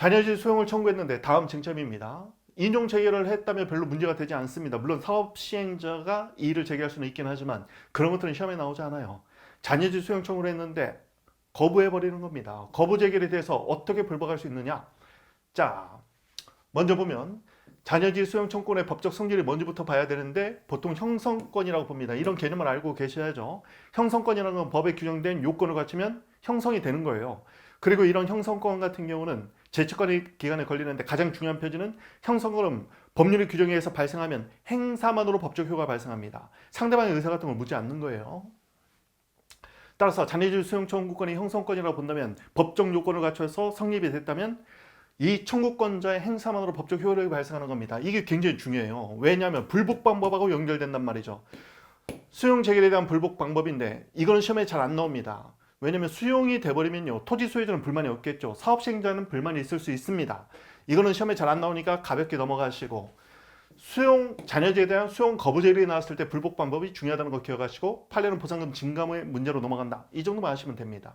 자녀질 수용을 청구했는데 다음 쟁점입니다. 인용 재개를 했다면 별로 문제가 되지 않습니다. 물론 사업 시행자가 이의를 제기할 수는 있긴 하지만 그런 것들은 시험에 나오지 않아요. 자녀질 수용 청구를 했는데 거부해 버리는 겁니다. 거부 재개에 대해서 어떻게 불복할 수 있느냐? 자, 먼저 보면 자녀질 수용 청구의 법적 성질이 뭔지부터 봐야 되는데 보통 형성권이라고 봅니다. 이런 개념을 알고 계셔야죠. 형성권이라는 건 법에 규정된 요건을 갖추면 형성이 되는 거예요. 그리고 이런 형성권 같은 경우는 제출권의 기간에 걸리는데 가장 중요한 표지는 형성권은 법률의 규정에 의해서 발생하면 행사만으로 법적 효과가 발생합니다. 상대방의 의사 같은 걸 묻지 않는 거예요. 따라서 자녀질 수용 청구권이 형성권이라고 본다면 법적 요건을 갖춰서 성립이 됐다면 이 청구권자의 행사만으로 법적 효력이 발생하는 겁니다. 이게 굉장히 중요해요. 왜냐하면 불복 방법하고 연결된단 말이죠. 수용 재결에 대한 불복 방법인데 이거는 시험에 잘 안 나옵니다. 왜냐하면 수용이 돼버리면요 토지 소유자는 불만이 없겠죠. 사업 시행자는 불만이 있을 수 있습니다. 이거는 시험에 잘 안 나오니까 가볍게 넘어가시고 수용 자녀제에 대한 수용 거부 제일이 나왔을 때 불복 방법이 중요하다는 거 기억하시고 판례는 보상금 증감의 문제로 넘어간다. 이 정도만 아시면 됩니다.